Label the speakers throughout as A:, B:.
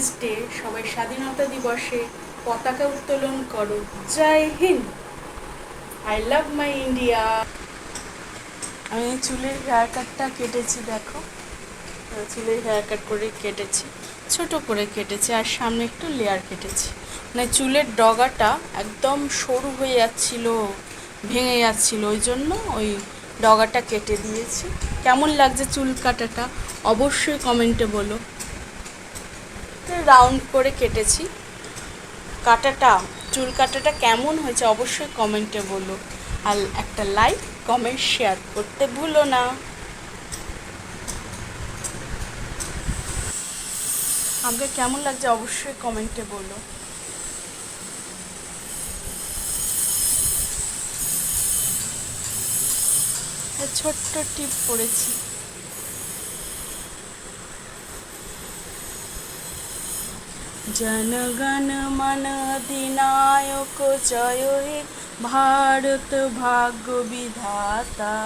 A: Independence day সবাই স্বাধীনতা দিবসে পতাকা উত্তোলন করো। Jai Hind. I love my India আমি চুলের হেয়ার কাটটা কেটেছি, দেখো। চুলের হেয়ার কাট করে কেটেছি। ছোট করে কেটেছি আর সামনে একটু লেয়ার কেটেছি। মানে চুলের ডগাটা একদম সরু হয়ে যাচ্ছিল, ভেঙে যাচ্ছিল, ওই জন্য ওই ডগাটা কেটে দিয়েছি। কেমন লাগছে চুল কাটাটা? অবশ্যই কমেন্টে বলো। রাউন্ড করে কেটেছি। কাটাটা, চুল কাটাটা কেমন হয়েছে অবশ্যই কমেন্টে বলো। আর একটা লাইক কমেন্ট শেয়ার করতে ভুলো না। আমাকে কেমন লাগছে অবশ্যই কমেন্টে বলো। ছোট্ট টিপ পড়েছি। জনগণ মন অধিনায়ক জয় ভারত ভাগ্য বিধাতা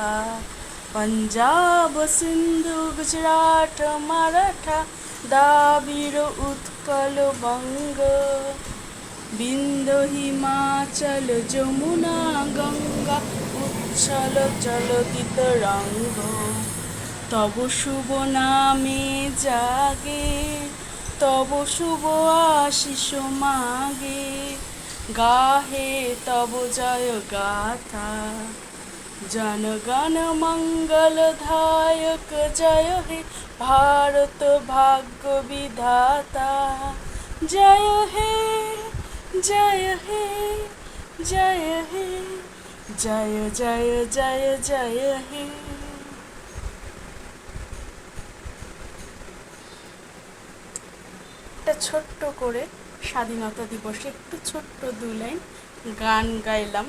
A: পঞ্জাব সিন্ধু গুজরাট মারাঠা দাবির উৎকল বঙ্গ বিন্দ হিমাচল যমুনা গঙ্গা উচ্ছল চলকিত রঙ্গ তব শুভ নামে জাগে তব শুভ আশিস মাগে, গাহে তব জয় গাথা। জনগণ মঙ্গল ধায়ক জয় হে ভারত ভাগ্য বিধাতা। জয় হে জয় হে জয় হে, জয় জয় জয় জয় হে। একটা ছোট্ট করে স্বাধীনতা দিবসে, একটু ছোট্ট দু লাইন গান গাইলাম।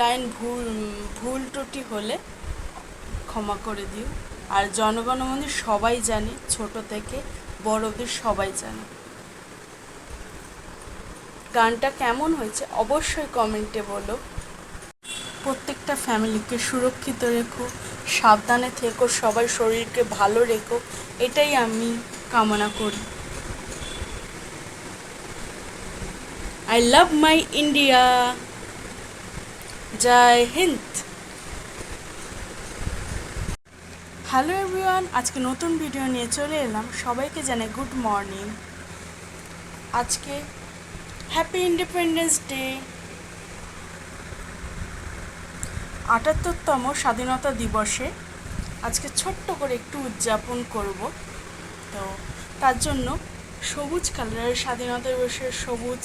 A: লাইন ভুল ভুল ত্রুটি হলে ক্ষমা করে দিও। আর জনগণ মন্দির সবাই জানে, ছোট থেকে বড়দের সবাই জানে। গানটা কেমন হয়েছে অবশ্যই কমেন্টে বলো। প্রত্যেকটা ফ্যামিলিকে সুরক্ষিত রেখো, সাবধানে থেকো, সবাই শরীরকে ভালো রেখো, এটাই আমি কামনা করি। I love my India Jai Hind. Hello everyone আজকে নতুন ভিডিও নিয়ে চলে এলাম। সবাইকে জানাই গুড মর্নিং আজকে হ্যাপি ইন্ডিপেন্ডেন্স ডে আটাত্তরতম স্বাধীনতা দিবসে আজকে ছোট্ট করে একটু উদযাপন করব। তো তার জন্য সবুজ কালারের স্বাধীনতা দিবসের সবুজ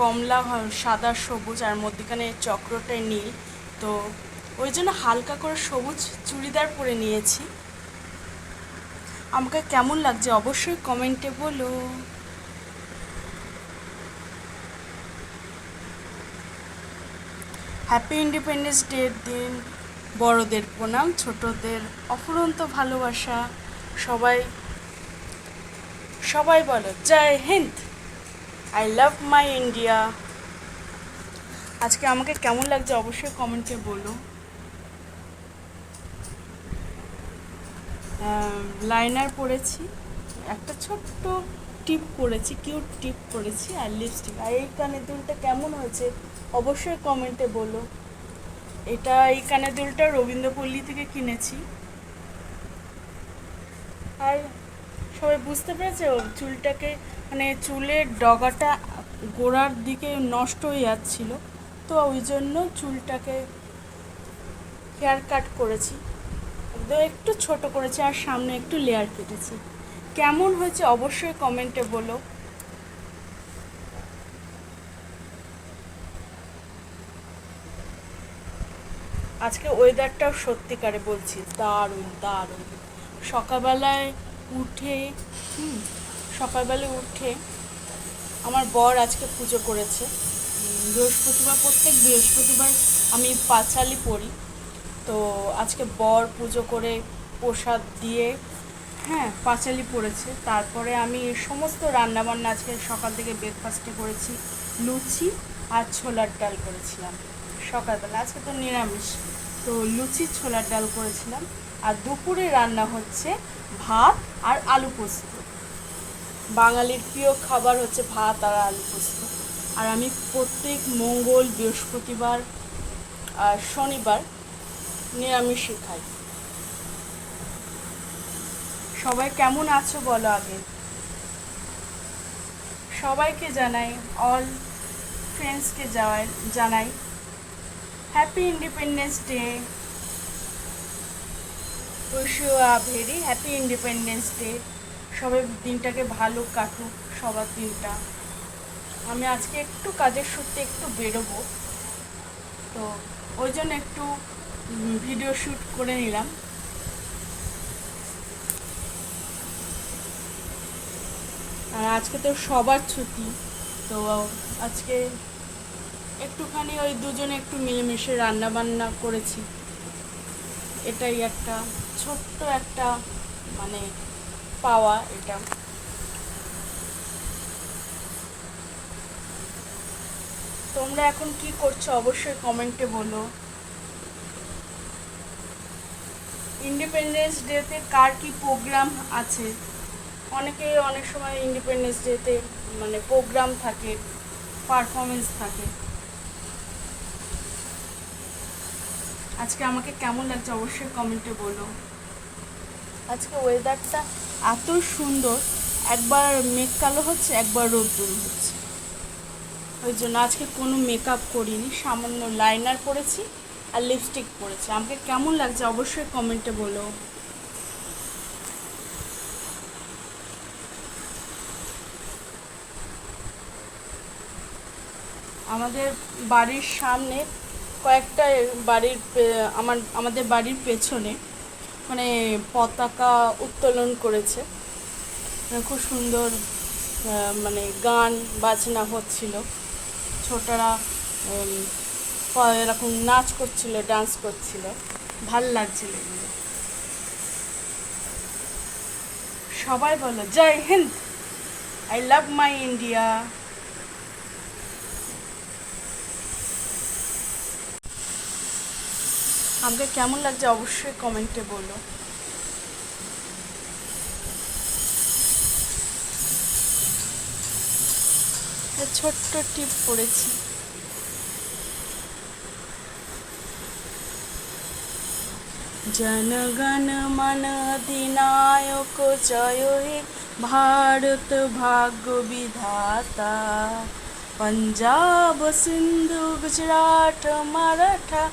A: কমলা সাদা, সবুজ আর মধ্যখানে চক্রটায় নীল। তো ওই জন্য হালকা করে সবুজ চুড়িদার পরে নিয়েছি। আমাকে কেমন লাগছে অবশ্যই কমেন্টে বলো। হ্যাপি ইন্ডিপেন্ডেন্স ডের দিন। বড়দের প্রণাম, ছোটদের অফুরন্ত ভালোবাসা, সবাই সবাই বলো, Jai Hind. I love my India আজকে আমাকে কেমন লাগছে অবশ্যই কমেন্টে বলো। লাইনার পরেছি, একটা ছোট্ট টিপ করেছি কিউট টিপ করেছি, আর লিপস্টিক আর এই কানের দুলটা কেমন হয়েছে, অবশ্যই কমেন্টে বলো। এটা এই কানের দুলটা রবীন্দ্রপল্লী থেকে কিনেছি। আর সবাই বুঝতে পেরেছে চুলটাকে মানে চুলের ডগাটা গোড়ার দিকে নষ্ট হয়ে যাচ্ছিল, তো ওই জন্য চুলটাকে হেয়ার কাট করেছি। একদম একটু ছোট করেছি আর সামনে একটু লেয়ার কেটেছি। কেমন হয়েছে অবশ্যই কমেন্টে বলো। আজকে ওয়েদারটাও সত্যিকারে বলছি দারুণ দারুণ। সকালবেলায় উঠে সকালবেলায় উঠে আমার বর আজকে পুজো করেছে। বৃহস্পতিবার, প্রত্যেক বৃহস্পতিবার আমি পাঁচালি পড়ি তো আজকে বর পুজো করে প্রসাদ দিয়ে হ্যাঁ পাঁচালি পড়েছে তারপরে আমি সমস্ত রান্নাবান্না আজকে সকাল থেকে ব্রেকফাস্টে করেছি। লুচি আর ছোলার ডাল করেছিলাম। সকালবেলা, আজকে তো নিরামিষ। তো লুচি ছোলার ডাল করেছিলাম। আর দুপুরে রান্না হচ্ছে ভাত আর আলু পোস্ত। বাঙালির প্রিয় খাবার হচ্ছে ভাত আর আলু পোস্ত। আর আমি প্রত্যেক মঙ্গল, বৃহস্পতিবার আর শনিবার নিরামিষই খাই। সবাই কেমন আছো বলো আগে? সবাইকে জানাই অল ফ্রেন্ডসকে যাওয়াই জানাই happy independence day wish you a very happy independence day সবাই দিনটাকে ভালো কাটুক, সবার দিনটা। আমি আজকে একটু কাজের সূত্রে একটু বেরোবো। তো ওই জন্য একটু ভিডিও শ্যুট করে নিলাম। আর আজকে তো সবার ছুটি, তো আজকে একটুখানি ওই দুজনে একটু মিলেমিশে রান্না বান্না করেছি। এটাই একটা ছোট্ট একটা মানে পাওয়া এটা। তোমরা এখন কি করছ অবশ্যই কমেন্টে বলো। ইন্ডিপেন্ডেন্স ডেতে কার কি প্রোগ্রাম আছে? অনেকে অনেক সময় ইন্ডিপেন্ডেন্স ডেতে মানে প্রোগ্রাম থাকে পারফরমেন্স থাকে। আজকে আমাকে কেমন লাগছে অবশ্যই কমেন্টে বলো। আজকে ওয়েদারটা এত সুন্দর, একবার মেঘ কালো হচ্ছে, একবার রোদ্দুর হচ্ছে। ওই জন্য আজকে কোনো মেকআপ করিনি, সামান্য লাইনার পরেছি আর লিপস্টিক পরেছি। আমাকে কেমন লাগছে অবশ্যই কমেন্টে বলো। আমাদের বাড়ির সামনে কয়েকটা বাড়ির আমার, আমাদের বাড়ির পেছনে মানে পতাকা উত্তোলন করেছে। খুব সুন্দর মানে গান, বাজনা হচ্ছিল। ছোটরা এরকম নাচ করছিল, ডান্স করছিল। ভালো লাগছিল সবাই বলো Jai Hind, I love my India. আমাকে কেমন লাগছে অবশ্যই কমেন্টে বলো। ছোট্ট টিপ পড়েছি জনগণ মন অধিনায়ক জয় হে ভারত ভাগ্য বিধাতা। পঞ্জাব, সিন্ধু, গুজরাট, মারাঠা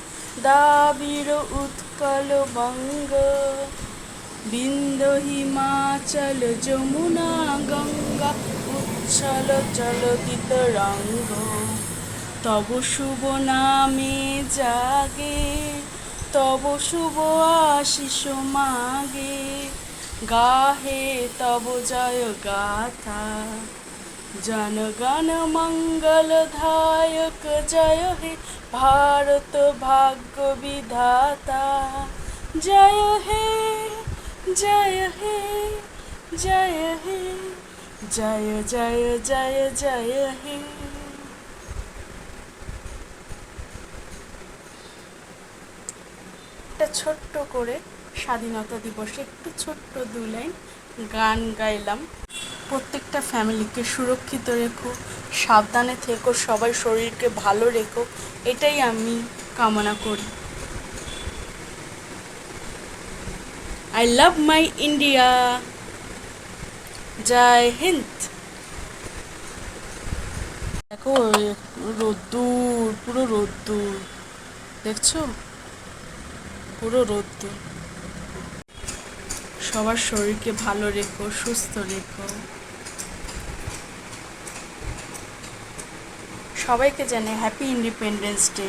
A: দাবির উৎকল বঙ্গ। বিন্দ হিমাচল, যমুনা গঙ্গা, উচ্ছল চলকিত রঙ্গ। তব শুভ নামে জাগে, তব শুভ আশিস মাগে। গাহে তব জয় গাথা। জনগণ মঙ্গল ধায়ক জয় হে ভারত ভাগ্য বিধাতা জয় হে জয় হে জয় হে জয় জয় জয় জয় হে একটা ছোট্ট করে স্বাধীনতা দিবসে একটু ছোট্ট দু লাইন গান গাইলাম। প্রত্যেকটা ফ্যামিলিকে সুরক্ষিত রেখো, সাবধানে থেকো, সবাই শরীরকে ভালো রেখো, এটাই আমি কামনা করি। I love my India Jai Hind. দেখো, রোদ্দুর, পুরো রোদ্দুর। দেখছ? পুরো রোদ্দুর। সবার শরীরকে ভালো রেখো, সুস্থ রেখো। সবাইকে জানে হ্যাপি ইন্ডিপেন্ডেন্স ডে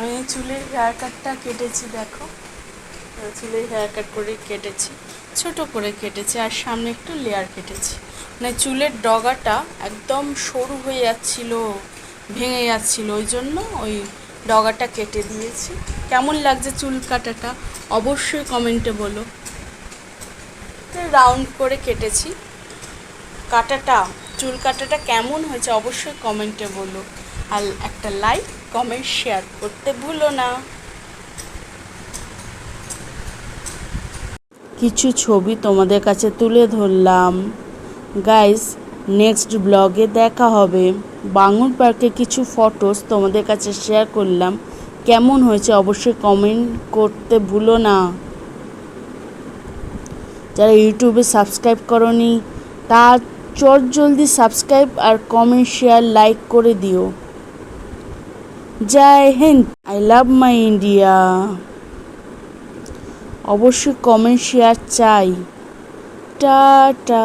A: আমি চুলের হেয়ার কাটটা কেটেছি, দেখো। চুলের হেয়ার কাট করে কেটেছি, ছোট করে কেটেছি, আর সামনে একটু লেয়ার কেটেছি। মানে চুলের ডগাটা একদম সরু হয়ে যাচ্ছিল, ভেঙে যাচ্ছিল, ওই জন্য ওই ডগাটা কেটে দিয়েছি। কেমন লাগছে চুল কাটাটা? অবশ্যই কমেন্টে বলো। রাউন্ড করে কেটেছি। কাটাটা, চুল কাটাটা কেমন হয়েছে অবশ্যই কমেন্টে বলো। আর একটা লাইক কমেন্ট শেয়ার করতে ভুলো না। কিছু ছবি তোমাদের কাছে তুলে ধরলাম। গাইস নেক্সট ব্লগে দেখা হবে। বাঙুর পার্কে কিছু ফটোস তোমাদের কাছে শেয়ার করলাম। কেমন হয়েছে অবশ্যই কমেন্ট করতে ভুলো না। যারা ইউটিউবে সাবস্ক্রাইব করনি তা চট জলদি সাবস্ক্রাইব আর কমেন্ট শেয়ার লাইক করে দিও। Jai Hind I love my India অবশ্যই কমেন্ট শেয়ার চাই। টাটা।